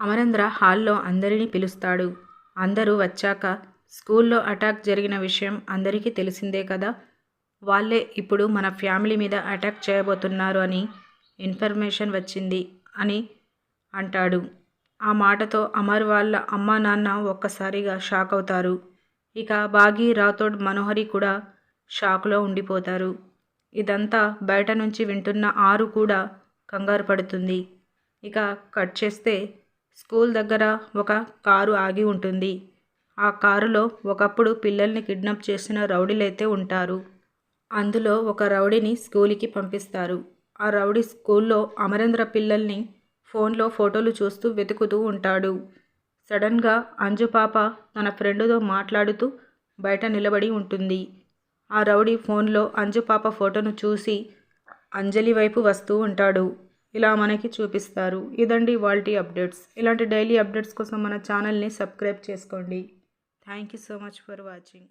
అమరేంద్ర హాల్లో అందరినీ పిలుస్తాడు. అందరూ వచ్చాక స్కూల్లో అటాక్ జరిగిన విషయం అందరికీ తెలిసిందే కదా? వాళ్ళే ఇప్పుడు మన ఫ్యామిలీ మీద అటాక్ చేయబోతున్నారు అని ఇన్ఫర్మేషన్ వచ్చింది అని అంటాడు. ఆ మాటతో అమర్ వాళ్ళ అమ్మా నాన్న ఒక్కసారిగా షాక్ అవుతారు. ఇక బాగి రాథోడ్ మనోహరి కూడా షాక్లో ఉండిపోతారు. ఇదంతా బయట నుంచి వింటున్న ఆరు కూడా కంగారు పడుతుంది. ఇక కట్ చేస్తే స్కూల్ దగ్గర ఒక కారు ఆగి ఉంటుంది. ఆ కారులో ఒకప్పుడు పిల్లల్ని కిడ్నాప్ చేసిన రౌడీలైతే ఉంటారు. అందులో ఒక రౌడీని స్కూల్కి పంపిస్తారు. ఆ రౌడీ స్కూల్లో అమరేంద్ర పిల్లల్ని ఫోన్లో ఫోటోలు చూస్తూ వెతుకుతూ ఉంటాడు. సడన్గా అంజు పాప తన ఫ్రెండుతో మాట్లాడుతూ బయట నిలబడి ఉంటుంది. ఆ రౌడీ ఫోన్లో అంజు పాప ఫోటోను చూసి అంజలి వైపు వస్తూ ఉంటాడు. ఇలా మనకి చూపిస్తారు. ఇదండి వాల్టీ అప్డేట్స్. ఇలాంటి డైలీ అప్డేట్స్ కోసం మన ఛానల్ని సబ్స్క్రైబ్ చేసుకోండి. Thank you so much for watching.